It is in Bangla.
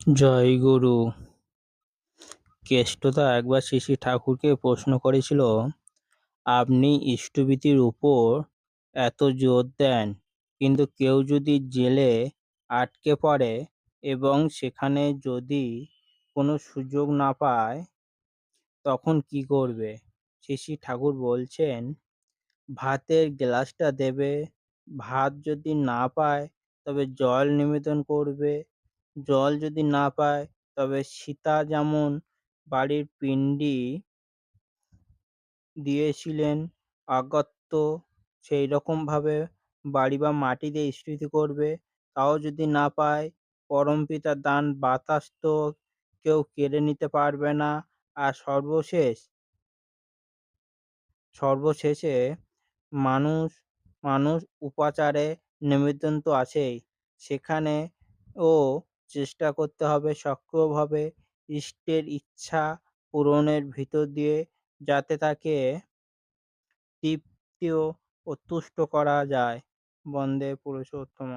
জয় গুরু। কেষ্টদা একবার শ্রী ঠাকুরকে প্রশ্ন করেছিল, আপনি ইষ্টভীতির উপর এত জোর দেন, কিন্তু কেউ যদি জেলে আটকে পড়ে এবং সেখানে যদি কোনো সুযোগ না পায়, তখন কি করবে? শ্রী ঠাকুর বলছেন, ভাতের গ্লাসটা দেবে, ভাত যদি না পায় তবে জল নিবেদন করবে জল যদি না পায়, তবে সীতা যেমন বাড়ির পিণ্ডি দিয়েছিলেন অগত্য সেই রকমভাবে বাড়ি বা মাটি দিয়ে স্তুতি করবে, তাও যদি না পায় পরমপিতার দান বাতাস তো কেউ কেড়ে নিতে পারবে না। আর সর্বশেষ, সর্বশেষে মানুষ মানুষ উপাচারে নিবেদন আছেই। সেখানে ও চেষ্টা করতে হবে, সক্রিয়ভাবে ইষ্টের ইচ্ছা পূরণের ভিতর দিয়ে যাতে তাকে তৃপ্তিও ও তুষ্ট করা যায়। বন্দে পুরুষোত্তম।